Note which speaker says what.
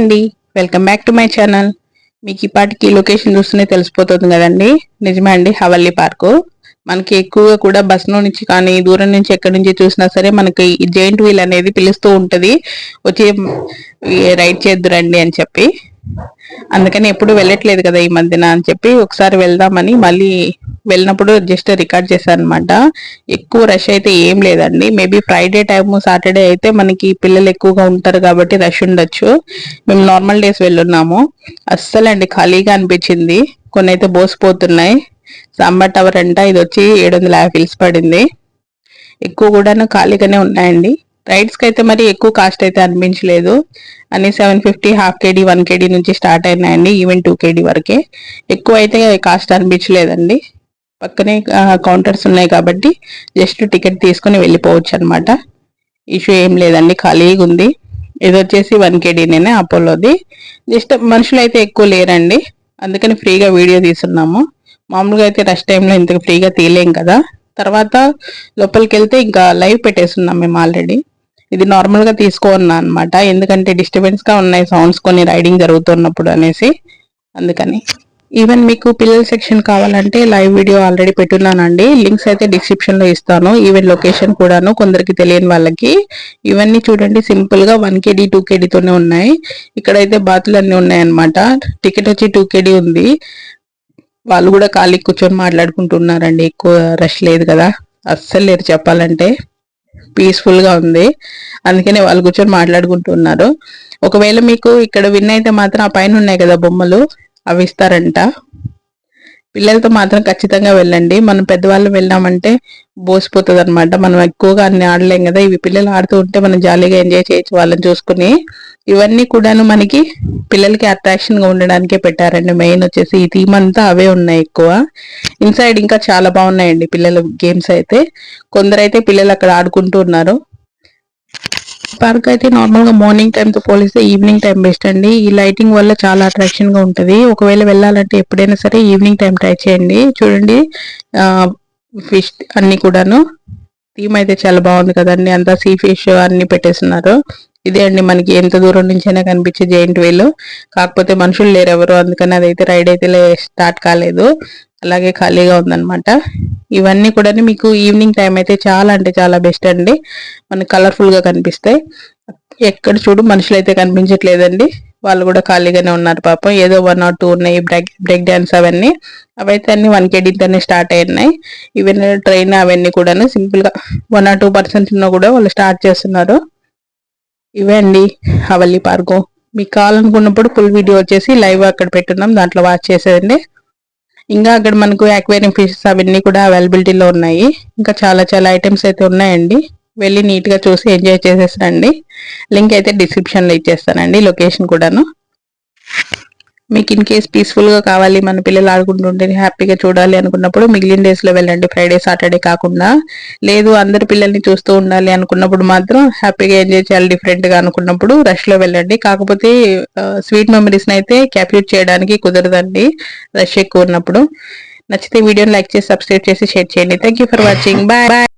Speaker 1: అండి. Welcome back to my channel మీకు ఇప్పటికి లొకేషన్ చూస్తూనే తెలిసిపోతుంది కదండి. నిజమే అండి హవల్లీ పార్కు మనకి ఎక్కువగా కూడా బస్సులో నుంచి కానీ దూరం నుంచి ఎక్కడి నుంచి చూసినా సరే మనకి జైంట్ వీల్ అనేది పిలుస్తూ ఉంటుంది. వచ్చి రైడ్ చేద్దురండి అని చెప్పి. అందుకని ఎప్పుడు వెళ్ళట్లేదు కదా ఈ మధ్యన అని చెప్పి ఒకసారి వెళ్దామని మళ్ళీ వెళ్ళినప్పుడు జస్ట్ రికార్డ్ చేశాను అనమాట ఎక్కువ రష్ అయితే ఏం లేదండి. మేబీ ఫ్రైడే టైము సాటర్డే అయితే మనకి పిల్లలు ఎక్కువగా ఉంటారు కాబట్టి రష్ ఉండొచ్చు. మేము నార్మల్ డేస్ వెళ్ళున్నాము. అస్సలండి ఖాళీగా అనిపించింది. కొన్ని అయితే బోసిపోతున్నాయి. సాంబార్ టవర్ అంట ఇది వచ్చి ఏడు వందల యాభై పడింది. ఎక్కువ కూడాను ఖాళీగానే ఉన్నాయండి. రైడ్స్కి అయితే మరి ఎక్కువ కాస్ట్ అయితే అనిపించలేదు. అన్ని seven fifty half KD one KD నుంచి స్టార్ట్ అయినాయండి. ఈవెన్ టూ కేడీ వరకే. ఎక్కువ అయితే కాస్ట్ అనిపించలేదండి. పక్కనే కౌంటర్స్ ఉన్నాయి కాబట్టి జస్ట్ టికెట్ తీసుకుని వెళ్ళిపోవచ్చు అనమాట ఇష్యూ ఏం లేదండి ఖాళీగా ఉంది. ఇది వచ్చేసి వన్ కేడీనే అపోలోది జస్ట్ మనుషులు అయితే ఎక్కువ లేరండి. అందుకని ఫ్రీగా వీడియో తీస్తున్నాము. మామూలుగా అయితే రష్ టైంలో ఇంత ఫ్రీగా తీయలేం కదా. తర్వాత లోపలికి వెళ్తే ఇంకా లైవ్ పెట్టేస్తున్నాం మేము ఆల్రెడీ ఇది నార్మల్గా తీసుకోన్నా అనమాట ఎందుకంటే డిస్టర్బెన్స్గా ఉన్నాయి సౌండ్స్ కొన్ని రైడింగ్ జరుగుతున్నప్పుడు అనేసి. అందుకని. ఈవెన్ మీకు పిల్లల సెక్షన్ కావాలంటే లైవ్ వీడియో ఆల్రెడీ పెట్టున్నానండి. లింక్స్ అయితే డిస్క్రిప్షన్లో ఇస్తాను. ఈవెన్ లొకేషన్ కూడాను కొందరికి తెలియని వాళ్ళకి. ఇవన్నీ చూడండి సింపుల్గా వన్ కేడీ టూ కేడీతోనే ఉన్నాయి. ఇక్కడైతే బాతులు అన్ని ఉన్నాయన్నమాట. టికెట్ వచ్చి టూ కేడీ ఉంది. వాళ్ళు కూడా ఖాళీ కూర్చొని మాట్లాడుకుంటున్నారండి. ఎక్కువ రష్ లేదు కదా. అస్సలు లేరు చెప్పాలంటే. పీస్ఫుల్గా ఉంది. అందుకనే వాళ్ళు కూర్చొని మాట్లాడుకుంటున్నారు. ఒకవేళ మీకు ఇక్కడ విన్ అయితే మాత్రం ఆ పైన ఉన్నాయి కదా బొమ్మలు. అవి ఇస్తారంట పిల్లలతో మాత్రం ఖచ్చితంగా వెళ్ళండి. మనం పెద్దవాళ్ళు వెళ్ళామంటే బోసిపోతుంది అనమాట మనం ఎక్కువగా అన్ని ఆడలేం కదా. ఇవి పిల్లలు ఆడుతూ ఉంటే మనం జాలీగా ఎంజాయ్ చేయొచ్చు వాళ్ళని చూసుకుని. ఇవన్నీ కూడాను మనకి పిల్లలకి అట్రాక్షన్గా ఉండడానికే పెట్టారండి. మెయిన్ వచ్చేసి ఈ థీమ్ అంతా అవే ఉన్నాయి ఎక్కువ. ఇన్సైడ్ ఇంకా చాలా బాగున్నాయండి పిల్లల గేమ్స్ అయితే. కొందరైతే పిల్లలు అక్కడ ఆడుకుంటూ ఉన్నారు. పార్క్ అయితే నార్మల్గా మార్నింగ్ టైం తో పోలిస్తే ఈవినింగ్ టైం బెస్ట్ అండి. ఈ లైటింగ్ వల్ల చాలా అట్రాక్షన్గా ఉంటది. ఒకవేళ వెళ్ళాలంటే ఎప్పుడైనా సరే ఈవినింగ్ టైం ట్రై చేయండి. చూడండి ఫిష్ అన్ని కూడాను. థీమ్ అయితే చాలా బాగుంది కదండి. అంతా సీ ఫిష్ అన్ని పెట్టేస్తున్నారు. ఇదే అండి మనకి ఎంత దూరం నుంచైనా కనిపించే జైంట్ వేలు కాకపోతే మనుషులు లేరు ఎవరు అందుకని అదైతే రైడ్ అయితే స్టార్ట్ కాలేదు. అలాగే ఖాళీగా ఉందన్నమాట. ఇవన్నీ కూడా మీకు ఈవినింగ్ టైం అయితే చాలా అంటే చాలా బెస్ట్ అండి. మనకి కలర్ఫుల్గా కనిపిస్తాయి. ఎక్కడ చూడు మనుషులు అయితే కనిపించట్లేదండి. వాళ్ళు కూడా ఖాళీగానే ఉన్నారు పాపం. ఏదో వన్ ఆర్ టూ ఉన్నాయి బ్రేక్ బ్రేక్ డ్యాన్స్ అవన్నీ. అవైతే అన్ని వన్ కేడీతోనే స్టార్ట్ అయినాయి. ఈవెన్ ట్రైన్ అవన్నీ కూడాను సింపుల్గా వన్ ఆర్ టూ పర్సెంట్ కూడా వాళ్ళు స్టార్ట్ చేస్తున్నారు. ఇవే అండి హవల్లి పార్కు మీకు కావాలనుకున్నప్పుడు ఫుల్ వీడియో వచ్చేసి లైవ్ అక్కడ పెట్టున్నాం. దాంట్లో వాచ్ చేసేదండి ఇంకా అక్కడ మనకు అక్వేరియం ఫిషెస్ అవన్నీ కూడా అవైలబిలిటీలో ఉన్నాయి. ఇంకా చాలా చాలా ఐటమ్స్ అయితే ఉన్నాయండి. వెళ్ళి నీట్గా చూసి ఎంజాయ్ చేసేసండి లింక్ అయితే డిస్క్రిప్షన్లో ఇచ్చేస్తానండి లొకేషన్ కూడాను. మీకు ఇన్ కేస్ పీస్ఫుల్గా కావాలి మన పిల్లలు ఆడుకుంటుంటే హ్యాపీగా చూడాలి అనుకున్నప్పుడు మిగిలిన డేస్లో వెళ్ళండి. ఫ్రైడే సాటర్డే కాకుండా. లేదు అందరు పిల్లల్ని చూస్తూ ఉండాలి అనుకున్నప్పుడు మాత్రం హ్యాపీగా ఎంజాయ్ చేయాలి డిఫరెంట్గా అనుకున్నప్పుడు రష్లో వెళ్ళండి. కాకపోతే స్వీట్ మెమరీస్ని అయితే క్యాప్యూట్ చేయడానికి కుదరదండి. రష్ ఎక్కువ ఉన్నప్పుడు. నచ్చితే వీడియోని లైక్ చేసి సబ్స్క్రైబ్ చేసి షేర్ చేయండి. Thank for watching bye bye